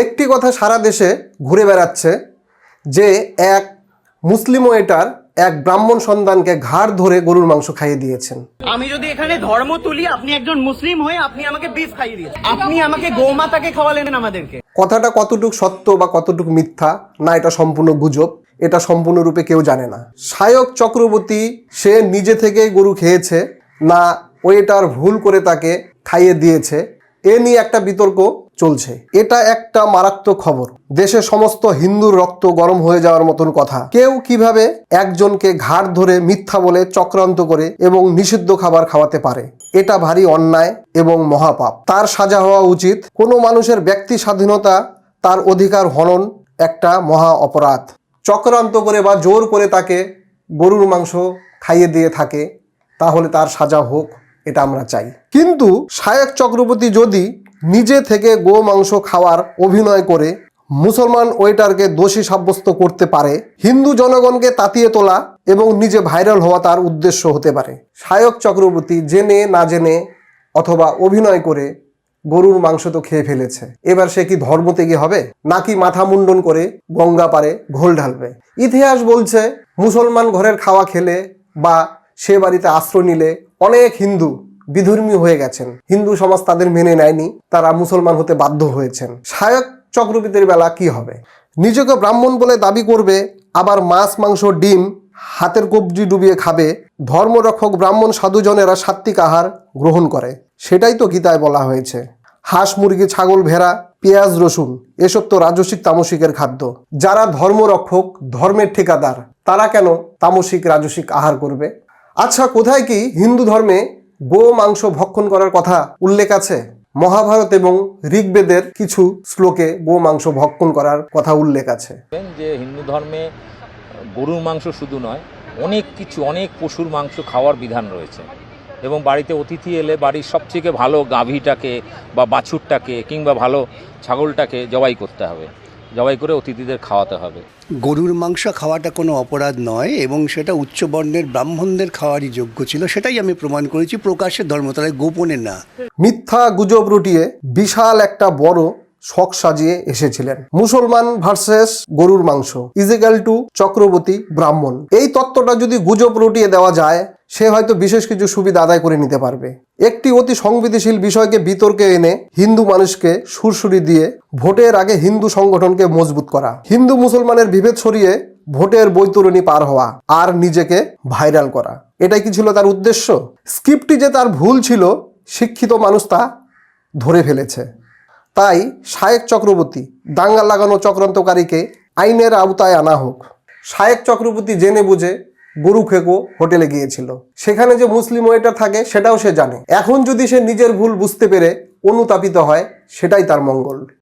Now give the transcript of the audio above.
একটি কথা সারা দেশে ঘুরে বেড়াচ্ছে যে এক মুসলিম ওয়েটার এক ব্রাহ্মণ সন্তানকে ঘাড় ধরে গরুর মাংস খাইয়ে দিয়েছেন। আমি যদি এখানে ধর্ম তুলি আপনি একজন মুসলিম হয়ে আপনি আমাকে বিফ খাইয়ে দিয়েছেন। আপনি আমাকে গৌমাতাকে খাওয়ালেন আমাদেরকে। কথাটা কতটুক সত্য বা কতটুক মিথ্যা না এটা সম্পূর্ণ গুজব এটা সম্পূর্ণরূপে কেউ জানে না। সায়ক চক্রবর্তী সে নিজে থেকে গরু খেয়েছে না ওয়েটার ভুল করে তাকে খাইয়ে দিয়েছে। এ নিয়ে একটা বিতর্ক চলছে। এটা একটা মারাত্মক খবর। দেশের সমস্ত হিন্দুর রক্ত গরম হয়ে যাওয়ার মতন কথা। কেউ কীভাবে একজনকে ঘাড় ধরে মিথ্যা বলে চক্রান্ত করে এবং নিষিদ্ধ খাবার খাওয়াতে পারে, এটা ভারী অন্যায় এবং মহাপাপ। তার সাজা হওয়া উচিত। কোনো মানুষের ব্যক্তি স্বাধীনতা, তার অধিকার হনন একটা মহা অপরাধ। চক্রান্ত করে বা জোর করে তাকে গরুর মাংস খাইয়ে দিয়ে থাকে, তাহলে তার সাজা হোক, এটা আমরা চাই। কিন্তু শায়ক চক্রবর্তী যদি নিজে থেকে গো মাংস খাওয়ার অভিনয় করে মুসলমান ওয়েটারকে দোষী সাব্যস্ত করতে পারে, হিন্দু জনগণকে তাতিয়ে তোলা এবং নিজে ভাইরাল হওয়া তার উদ্দেশ্য হতে পারে। সায়ক চক্রবর্তী জেনে না জেনে অথবা অভিনয় করে গরুর মাংস তো খেয়ে ফেলেছে। এবার সে কি ধর্ম থেকে হবে? নাকি মাথা মুন্ডন করে গঙ্গা পারে ঘোল ঢালবে? ইতিহাস বলছে, মুসলমান ঘরের খাওয়া খেলে বা সে বাড়িতে আশ্রয় নিলে অনেক হিন্দু বিধর্মী হয়ে গেছেন। হিন্দু সমাজ তাদের মেনে নেয়নি, তারা মুসলমান হতে বাধ্য হয়েছেন। শায়ক চক্রবর্তীর বেলা কি হবে? নিজেকে ব্রাহ্মণ বলে দাবি করবে, আবার মাছ, মাংস, ডিম হাতের কবজি ডুবিয়ে খাবে, ধর্মরক্ষক ব্রাহ্মণ সাধুজনেরা সাত্বিক আহার গ্রহণ করে। সেটাই তো গীতায় বলা হয়েছে। হাঁস, মুরগি, ছাগল, ভেড়া, পেঁয়াজ, রসুন, এসব তো রাজসিক তামসিকের খাদ্য। যারা ধর্মরক্ষক, ধর্মের ঠিকাদার, তারা কেন তামসিক, রাজসিক আহার করবে? আচ্ছা কোথায় কি হিন্দু ধর্মে গো মাংস ভক্ষণ করার কথা উল্লেখ আছে। মহাভারত এবং ঋগ্বেদের কিছু শ্লোকে গো মাংস ভক্ষণ করার কথা উল্লেখ আছে। যে হিন্দু ধর্মে গরুর মাংস শুধু নয়, অনেক কিছু, অনেক পশুর মাংস খাওয়ার বিধান রয়েছে। এবং বাড়িতে অতিথি এলে বাড়ির সবথেকে ভালো গাভীটাকে বা বাছুরটাকে কিংবা ভালো ছাগলটাকে জবাই করতে হবে। জবাই করে অতিথিদের খাওয়াতে হবে। গরুর মাংস খাওয়াটা কোনো অপরাধ নয় এবং সেটা উচ্চবর্ণের ব্রাহ্মণদের খাওয়ারই যোগ্য ছিল সেটাই আমি প্রমাণ করেছি প্রকাশ্যে ধর্মতলায় গোপনে না। মিথ্যা গুজব রুটিয়ে বিশাল একটা বড় শখ সাজিয়ে এসেছিলেন। মুসলমান ভার্সেস গরুর মাংস ইজিক্যাল টু চক্রবর্তী ব্রাহ্মণ। এই তত্ত্বটা যদি গুজব রুটিয়ে দেওয়া যায় সে হয়তো বিশেষ কিছু সুবিধা আদায় করে নিতে পারবে। একটি অতি সংবেদনশীল বিষয়কে বিতর্কে এনে হিন্দু মানুষকে সুরসুরি দিয়ে ভোটের আগে হিন্দু সংগঠনকে মজবুত করা। হিন্দু মুসলমানের বিভেদ সরিয়ে ভোটের বৈতরণী পার হওয়া আর নিজেকে ভাইরাল করা। এটাই কি ছিল তার উদ্দেশ্য? স্ক্রিপ্টটি যে তার ভুল ছিল, শিক্ষিত মানুষ তা ধরে ফেলেছে। তাই শায়েক চক্রবর্তী দাঙ্গা লাগানো চক্রান্তকারীকে আইনের আওতায় আনা হোক। শায়েক চক্রবর্তী জেনে বুঝে গরু খেকো হোটেলে গিয়েছিল। সেখানে যে মুসলিম ওয়েটার থাকে, সেটাও সে জানে। এখন যদি সে নিজের ভুল বুঝতে পেরে অনুতাপিত হয়, সেটাই তার মঙ্গল।